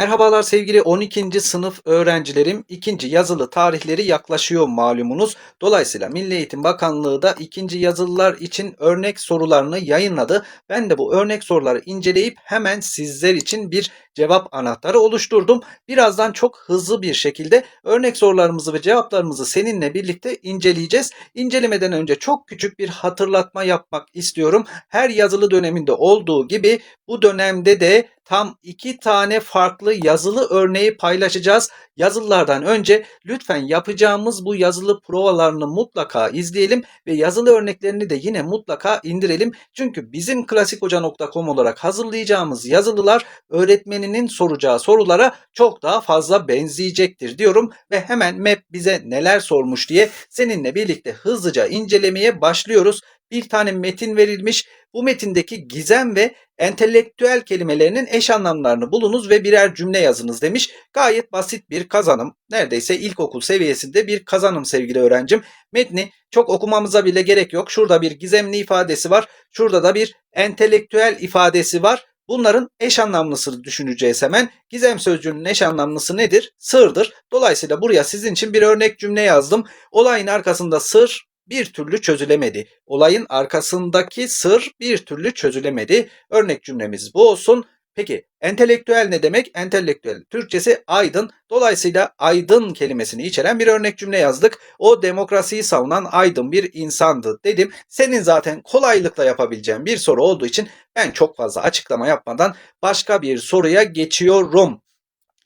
Merhabalar sevgili 12. sınıf öğrencilerim. İkinci yazılı tarihleri yaklaşıyor malumunuz. Dolayısıyla Milli Eğitim Bakanlığı da ikinci yazılılar için örnek sorularını yayınladı. Ben de bu örnek soruları inceleyip hemen sizler için bir cevap anahtarı oluşturdum. Birazdan çok hızlı bir şekilde örnek sorularımızı ve cevaplarımızı seninle birlikte inceleyeceğiz. İncelemeden önce çok küçük bir hatırlatma yapmak istiyorum. Her yazılı döneminde olduğu gibi bu dönemde de tam iki tane farklı yazılı örneği paylaşacağız. Yazılılardan önce lütfen yapacağımız bu yazılı provalarını mutlaka izleyelim ve yazılı örneklerini de yine mutlaka indirelim. Çünkü bizim klasikhoca.com olarak hazırlayacağımız yazılılar öğretmeninin soracağı sorulara çok daha fazla benzeyecektir diyorum ve hemen MEP bize neler sormuş diye seninle birlikte hızlıca incelemeye başlıyoruz. Bir tane metin verilmiş. Bu metindeki gizem ve entelektüel kelimelerinin eş anlamlarını bulunuz ve birer cümle yazınız demiş. Gayet basit bir kazanım. Neredeyse ilkokul seviyesinde bir kazanım sevgili öğrencim. Metni çok okumamıza bile gerek yok. Şurada bir gizemli ifadesi var. Şurada da bir entelektüel ifadesi var. Bunların eş anlamlısını düşüneceğiz hemen. Gizem sözcüğünün eş anlamlısı nedir? Sırdır. Dolayısıyla buraya sizin için bir örnek cümle yazdım. Olayın arkasında sır bir türlü çözülemedi. Olayın arkasındaki sır bir türlü çözülemedi. Örnek cümlemiz bu olsun. Peki entelektüel ne demek? Entelektüel Türkçesi aydın. Dolayısıyla aydın kelimesini içeren bir örnek cümle yazdık. O demokrasiyi savunan aydın bir insandı dedim. Senin zaten kolaylıkla yapabileceğin bir soru olduğu için ben çok fazla açıklama yapmadan başka bir soruya geçiyorum.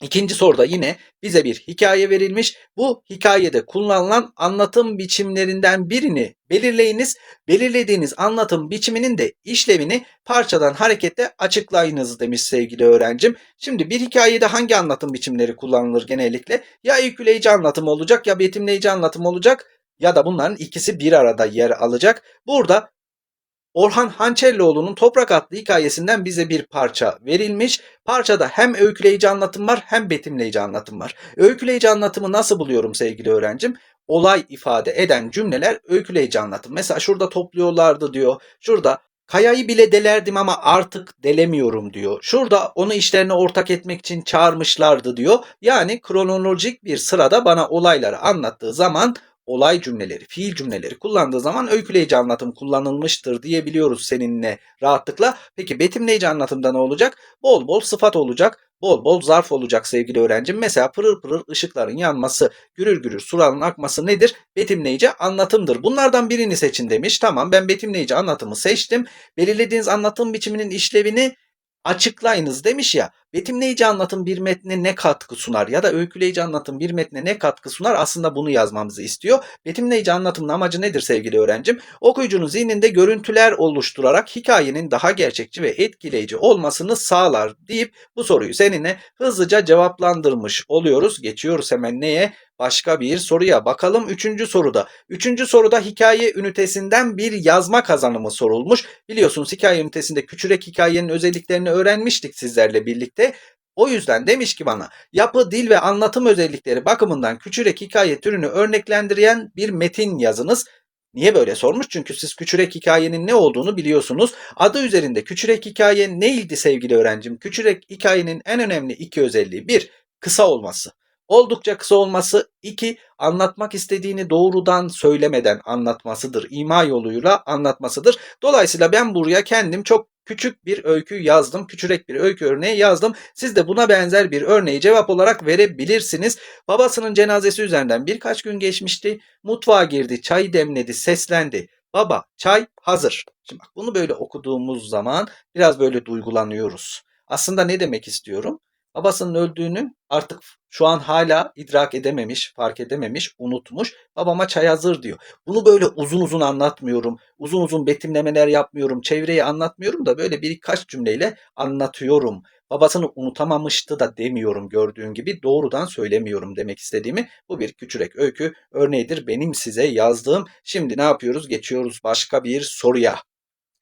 İkinci soruda yine bize bir hikaye verilmiş. Bu hikayede kullanılan anlatım biçimlerinden birini belirleyiniz. Belirlediğiniz anlatım biçiminin de işlevini parçadan hareketle açıklayınız demiş sevgili öğrencim. Şimdi bir hikayede hangi anlatım biçimleri kullanılır genellikle? Ya öyküleyici anlatım olacak ya betimleyici anlatım olacak ya da bunların ikisi bir arada yer alacak. Burada Orhan Hançerlioğlu'nun Toprak adlı hikayesinden bize bir parça verilmiş. Parçada hem öyküleyici anlatım var hem betimleyici anlatım var. Öyküleyici anlatımı nasıl buluyorum sevgili öğrencim? Olay ifade eden cümleler öyküleyici anlatım. Mesela şurada topluyorlardı diyor. Şurada Kayayı bile delerdim ama artık delemiyorum diyor. Şurada onu işlerine ortak etmek için çağırmışlardı diyor. Yani kronolojik bir sırada bana olayları anlattığı zaman olay cümleleri, fiil cümleleri kullandığı zaman öyküleyici anlatım kullanılmıştır diyebiliyoruz seninle rahatlıkla. Peki betimleyici anlatımda ne olacak? Bol bol sıfat olacak, bol bol zarf olacak sevgili öğrencim. Mesela pırıl pırıl ışıkların yanması, gürür gürür suların akması nedir? Betimleyici anlatımdır. Bunlardan birini seçin demiş. Tamam ben betimleyici anlatımı seçtim. Belirlediğiniz anlatım biçiminin işlevini açıklayınız demiş ya. Betimleyici anlatım bir metne ne katkı sunar ya da öyküleyici anlatım bir metne ne katkı sunar aslında bunu yazmamızı istiyor. Betimleyici anlatımın amacı nedir sevgili öğrencim? Okuyucunun zihninde görüntüler oluşturarak hikayenin daha gerçekçi ve etkileyici olmasını sağlar deyip bu soruyu seninle hızlıca cevaplandırmış oluyoruz. Geçiyoruz hemen neye? Başka bir soruya bakalım. Üçüncü soruda. Üçüncü soruda hikaye ünitesinden bir yazma kazanımı sorulmuş. Biliyorsunuz hikaye ünitesinde küçürek hikayenin özelliklerini öğrenmiştik sizlerle birlikte. O yüzden demiş ki bana yapı, dil ve anlatım özellikleri bakımından küçürek hikaye türünü örneklendiren bir metin yazınız. Niye böyle sormuş? Çünkü siz küçürek hikayenin ne olduğunu biliyorsunuz. Adı üzerinde küçürek hikaye neydi sevgili öğrencim? Küçürek hikayenin en önemli iki özelliği. Bir, kısa olması. Oldukça kısa olması. iki anlatmak istediğini doğrudan söylemeden anlatmasıdır. İma yoluyla anlatmasıdır. Dolayısıyla ben buraya kendim çok küçük bir öykü yazdım. Küçürek bir öykü örneği yazdım. Siz de buna benzer bir örneği cevap olarak verebilirsiniz. Babasının cenazesi üzerinden birkaç gün geçmişti. Mutfağa girdi, çay demledi, seslendi. Baba, çay hazır. Şimdi bak bunu böyle okuduğumuz zaman biraz böyle duygulanıyoruz. Aslında ne demek istiyorum? Babasının öldüğünü artık şu an hala idrak edememiş, fark edememiş, unutmuş. Babama çay hazır diyor. Bunu böyle uzun uzun anlatmıyorum. Uzun uzun betimlemeler yapmıyorum. Çevreyi anlatmıyorum da böyle birkaç cümleyle anlatıyorum. Babasını unutamamıştı da demiyorum gördüğün gibi doğrudan söylemiyorum demek istediğimi. Bu bir küçürek öykü örneğidir benim size yazdığım. Şimdi ne yapıyoruz? Geçiyoruz başka bir soruya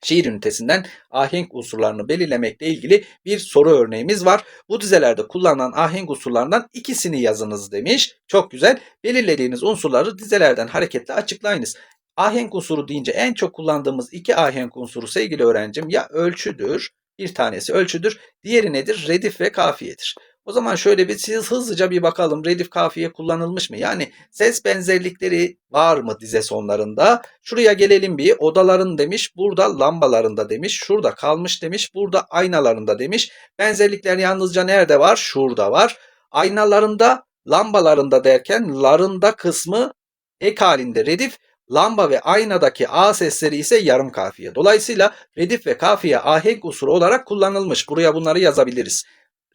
şiir ünitesinden ahenk unsurlarını belirlemekle ilgili bir soru örneğimiz var. Bu dizelerde kullanılan ahenk unsurlarından ikisini yazınız demiş. Çok güzel. Belirlediğiniz unsurları dizelerden hareketle açıklayınız. Ahenk unsuru deyince en çok kullandığımız iki ahenk unsuru sevgili öğrencim ya ölçüdür, bir tanesi ölçüdür, diğeri nedir? Redif ve kafiyedir. O zaman şöyle bir siz hızlıca bir bakalım redif kafiye kullanılmış mı? Yani ses benzerlikleri var mı dize sonlarında? Şuraya gelelim bir odaların demiş, burada lambalarında demiş, şurada kalmış demiş, burada aynalarında demiş. Benzerlikler yalnızca nerede var? Şurada var. Aynalarında, lambalarında derken larında kısmı ek halinde redif, lamba ve aynadaki a sesleri ise yarım kafiye. Dolayısıyla redif ve kafiye ahenk unsuru olarak kullanılmış. Buraya bunları yazabiliriz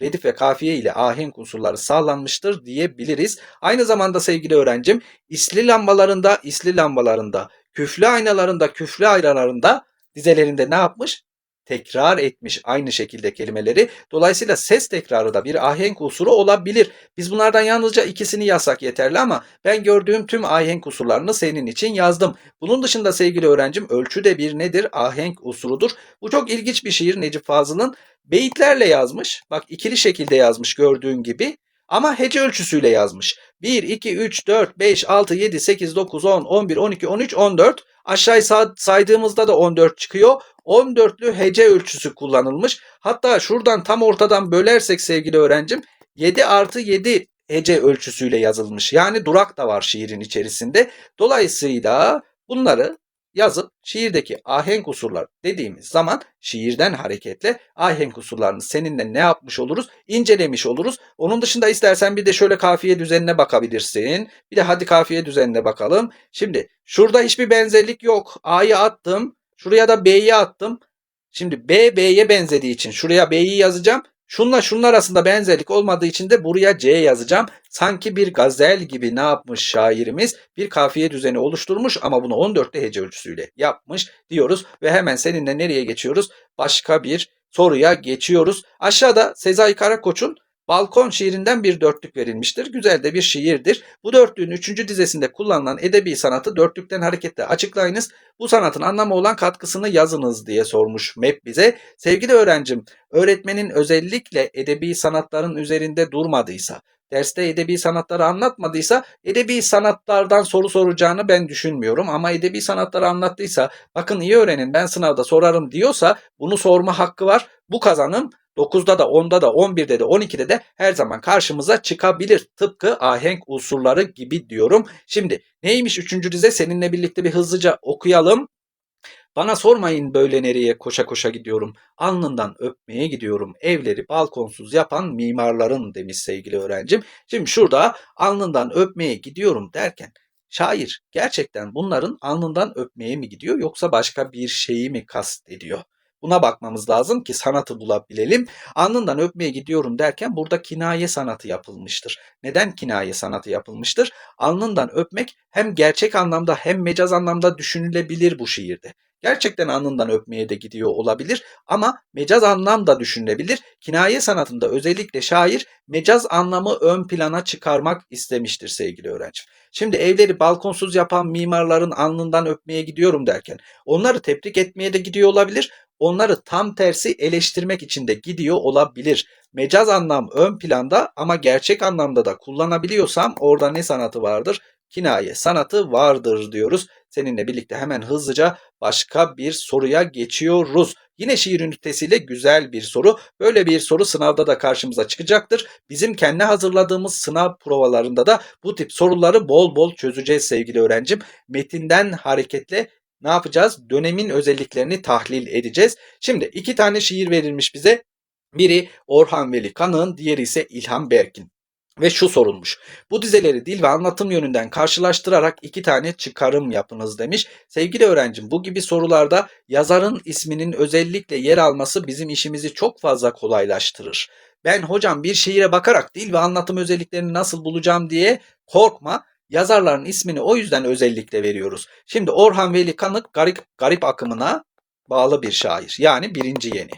redif ve kafiye ile ahenk unsurları sağlanmıştır diyebiliriz. Aynı zamanda sevgili öğrencim isli lambalarında, isli lambalarında, küflü aynalarında, küflü aynalarında dizelerinde ne yapmış? Tekrar etmiş aynı şekilde kelimeleri. Dolayısıyla ses tekrarı da bir ahenk unsuru olabilir. Biz bunlardan yalnızca ikisini yazsak yeterli ama ben gördüğüm tüm ahenk unsurlarını senin için yazdım. Bunun dışında sevgili öğrencim ölçü de bir nedir? Ahenk unsurudur. Bu çok ilginç bir şiir Necip Fazıl'ın. Beyitlerle yazmış. Bak ikili şekilde yazmış gördüğün gibi. Ama hece ölçüsüyle yazmış. 1, 2, 3, 4, 5, 6, 7, 8, 9, 10, 11, 12, 13, 14. Aşağıya saydığımızda da 14 çıkıyor. 14'lü hece ölçüsü kullanılmış. Hatta şuradan tam ortadan bölersek sevgili öğrencim 7 artı 7 hece ölçüsüyle yazılmış. Yani durak da var şiirin içerisinde. Dolayısıyla bunları yazıp şiirdeki ahenk unsurlar dediğimiz zaman şiirden hareketle ahenk unsurlarını seninle ne yapmış oluruz? İncelemiş oluruz. Onun dışında istersen bir de şöyle kafiye düzenine bakabilirsin. Bir de hadi kafiye düzenine bakalım. Şimdi şurada hiçbir benzerlik yok. A'yı attım. Şuraya da B'yi attım. Şimdi B, B'ye benzediği için şuraya B'yi yazacağım. Şunla şunun arasında benzerlik olmadığı için de buraya C yazacağım. Sanki bir gazel gibi ne yapmış şairimiz? Bir kafiye düzeni oluşturmuş ama bunu 14'te hece ölçüsüyle yapmış diyoruz. Ve hemen seninle nereye geçiyoruz? Başka bir soruya geçiyoruz. Aşağıda Sezai Karakoç'un Balkon şiirinden bir dörtlük verilmiştir. Güzel de bir şiirdir. Bu dörtlüğün üçüncü dizesinde kullanılan edebi sanatı dörtlükten hareketle açıklayınız. Bu sanatın anlamı olan katkısını yazınız diye sormuş MEP bize. Sevgili öğrencim, öğretmenin özellikle edebi sanatların üzerinde durmadıysa, derste edebi sanatları anlatmadıysa edebi sanatlardan soru soracağını ben düşünmüyorum. Ama edebi sanatları anlattıysa bakın iyi öğrenin ben sınavda sorarım diyorsa bunu sorma hakkı var. Bu kazanım 9'da da 10'da da 11'de de 12'de de her zaman karşımıza çıkabilir. Tıpkı ahenk unsurları gibi diyorum. Şimdi neymiş 3. dize seninle birlikte bir hızlıca okuyalım. Bana sormayın böyle nereye koşa koşa gidiyorum. Alnından öpmeye gidiyorum. Evleri balkonsuz yapan mimarların demiş sevgili öğrencim. Şimdi şurada alnından öpmeye gidiyorum derken şair gerçekten bunların alnından öpmeye mi gidiyor yoksa başka bir şeyi mi kast ediyor? Buna bakmamız lazım ki sanatı bulabilelim. Alnından öpmeye gidiyorum derken burada kinaye sanatı yapılmıştır. Neden kinaye sanatı yapılmıştır? Alnından öpmek hem gerçek anlamda hem mecaz anlamda düşünülebilir bu şiirde. Gerçekten alnından öpmeye de gidiyor olabilir ama mecaz anlam da düşünülebilir. Kinaye sanatında özellikle şair mecaz anlamı ön plana çıkarmak istemiştir sevgili öğrencim. Şimdi evleri balkonsuz yapan mimarların alnından öpmeye gidiyorum derken onları tebrik etmeye de gidiyor olabilir onları tam tersi eleştirmek için de gidiyor olabilir. Mecaz anlam ön planda ama gerçek anlamda da kullanabiliyorsam orada ne sanatı vardır? Kinaye sanatı vardır diyoruz. Seninle birlikte hemen hızlıca başka bir soruya geçiyoruz. Yine şiir ünitesiyle güzel bir soru. Böyle bir soru sınavda da karşımıza çıkacaktır. Bizim kendi hazırladığımız sınav provalarında da bu tip soruları bol bol çözeceğiz sevgili öğrencim. Metinden hareketle ne yapacağız? Dönemin özelliklerini tahlil edeceğiz. Şimdi iki tane şiir verilmiş bize. Biri Orhan Veli Kanık'ın, diğeri ise İlhan Berk'in. Ve şu sorulmuş. Bu dizeleri dil ve anlatım yönünden karşılaştırarak iki tane çıkarım yapınız demiş. Sevgili öğrencim bu gibi sorularda yazarın isminin özellikle yer alması bizim işimizi çok fazla kolaylaştırır. Ben hocam bir şiire bakarak dil ve anlatım özelliklerini nasıl bulacağım diye korkma. Yazarların ismini o yüzden özellikle veriyoruz. Şimdi Orhan Veli Kanık garip, garip akımına bağlı bir şair. Yani birinci yeni.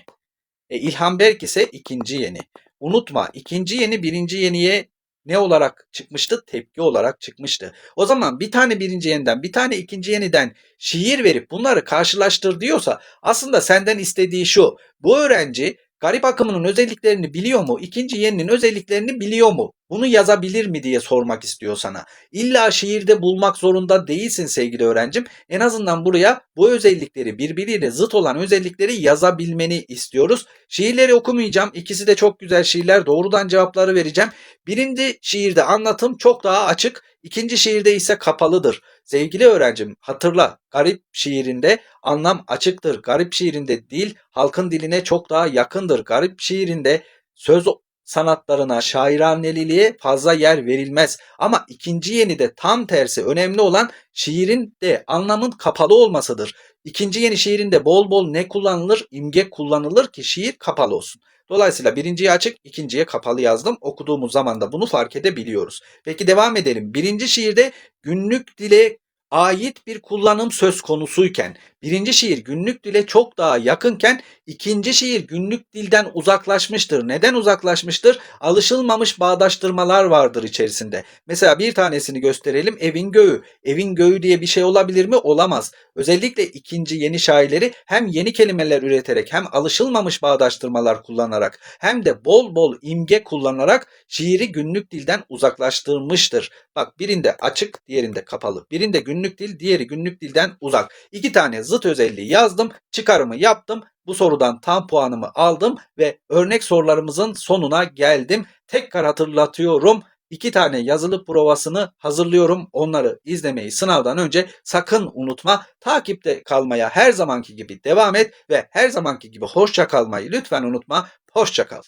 E, İlhan Berk ise ikinci yeni. Unutma ikinci yeni birinci yeniye ne olarak çıkmıştı? Tepki olarak çıkmıştı. O zaman bir tane birinci yeniden bir tane ikinci yeniden şiir verip bunları karşılaştır diyorsa aslında senden istediği şu. Bu öğrenci Garip akımının özelliklerini biliyor mu? İkinci yeninin özelliklerini biliyor mu? Bunu yazabilir mi diye sormak istiyor sana. İlla şiirde bulmak zorunda değilsin sevgili öğrencim. En azından buraya bu özellikleri birbiriyle zıt olan özellikleri yazabilmeni istiyoruz. Şiirleri okumayacağım. İkisi de çok güzel şiirler. Doğrudan cevapları vereceğim. Birinci şiirde anlatım çok daha açık. İkinci şiirde ise kapalıdır. Sevgili öğrencim hatırla garip şiirinde anlam açıktır. Garip şiirinde dil halkın diline çok daha yakındır. Garip şiirinde söz sanatlarına, şairaneliliğe fazla yer verilmez. Ama ikinci yeni de tam tersi önemli olan şiirin de anlamın kapalı olmasıdır. İkinci yeni şiirinde bol bol ne kullanılır? İmge kullanılır ki şiir kapalı olsun. Dolayısıyla birinciye açık, ikinciye kapalı yazdım. Okuduğumuz zaman da bunu fark edebiliyoruz. Peki devam edelim. Birinci şiirde günlük dile ait bir kullanım söz konusuyken birinci şiir günlük dile çok daha yakınken ikinci şiir günlük dilden uzaklaşmıştır. Neden uzaklaşmıştır? Alışılmamış bağdaştırmalar vardır içerisinde. Mesela bir tanesini gösterelim. Evin göğü. Evin göğü diye bir şey olabilir mi? Olamaz. Özellikle ikinci yeni şairleri hem yeni kelimeler üreterek hem alışılmamış bağdaştırmalar kullanarak hem de bol bol imge kullanarak şiiri günlük dilden uzaklaştırmıştır. Bak birinde açık, diğerinde kapalı. Birinde günlük dil, diğeri günlük dilden uzak. İki tane zıt özelliği yazdım, çıkarımı yaptım. Bu sorudan tam puanımı aldım ve örnek sorularımızın sonuna geldim. Tekrar hatırlatıyorum. İki tane yazılı provasını hazırlıyorum. Onları izlemeyi sınavdan önce sakın unutma. Takipte kalmaya her zamanki gibi devam et ve her zamanki gibi hoşça kalmayı lütfen unutma. Hoşça kal.